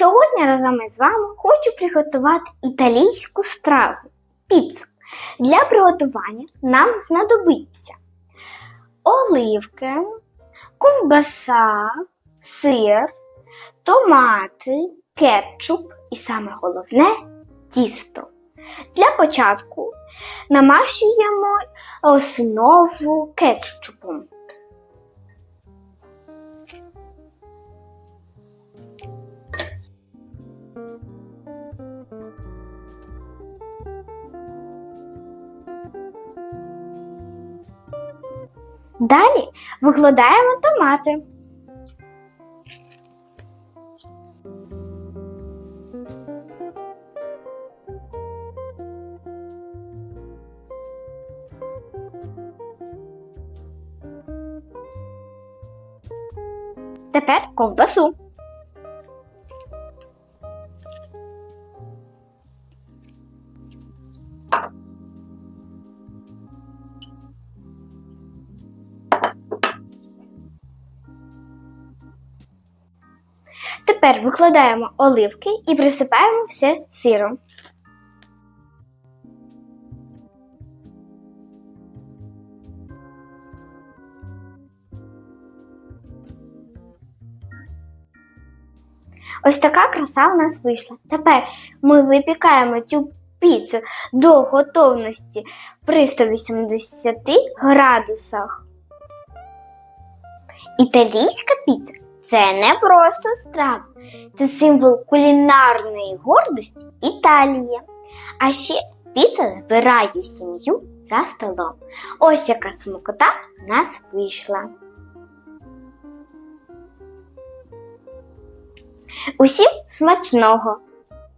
Сьогодні разом із вами хочу приготувати італійську страву піцу. Для приготування нам знадобиться оливки, ковбаса, сир, томати, кетчуп і саме головне тісто. Для початку намащуємо основу кетчупом. Далі викладаємо томати. Тепер ковбасу. Тепер викладаємо оливки і присипаємо все сиром. Ось така краса у нас вийшла. Тепер ми випікаємо цю піцу до готовності при 180 градусах. Італійська піца це не просто страва, це символ кулінарної гордості Італії. А ще піца збирає сім'ю за столом. Ось яка смакота в нас вийшла. Усім смачного!